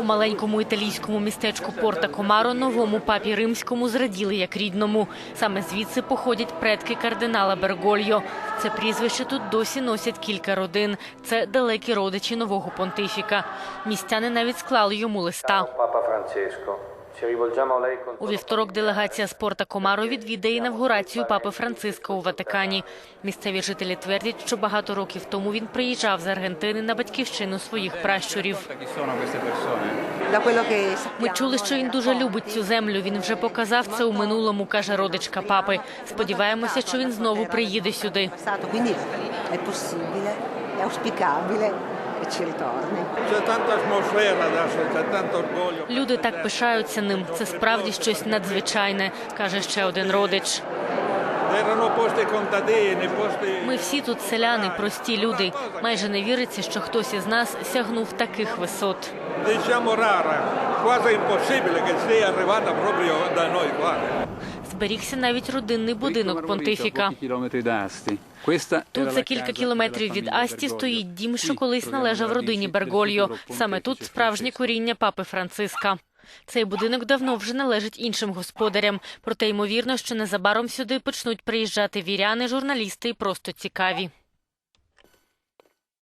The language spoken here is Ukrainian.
У маленькому італійському містечку Порта Комаро новому папі римському зраділи як рідному. Саме звідси походять предки кардинала Бергольо. Це прізвище тут досі носять кілька родин. Це далекі родичі нового понтифіка. Містяни навіть склали йому листа. Папа Francesco, У вівторок делегація з Порта Комаро відвідає інавгурацію папи Франциска у Ватикані. Місцеві жителі твердять, що багато років тому він приїжджав з Аргентини на батьківщину своїх пращурів. Ми чули, що він дуже любить цю землю. Він вже показав це у минулому, каже родичка папи. Сподіваємося, що він знову приїде сюди. Люди так пишаються ним. Це справді щось надзвичайне, каже ще один родич. Ми всі тут селяни, прості люди. Майже не віриться, що хтось із нас сягнув таких висот. diciamo rara, quasi impossibile che sia arrivata proprio da noi qua. Зберігся навіть родинний будинок понтифіка. Тут за кілька кілометрів від Асті стоїть дім, що колись належав родині Бергольо. Саме тут справжнє коріння папи Франциска. Цей будинок давно вже належить іншим господарям. Проте ймовірно, що незабаром сюди почнуть приїжджати віряни, журналісти і просто цікаві.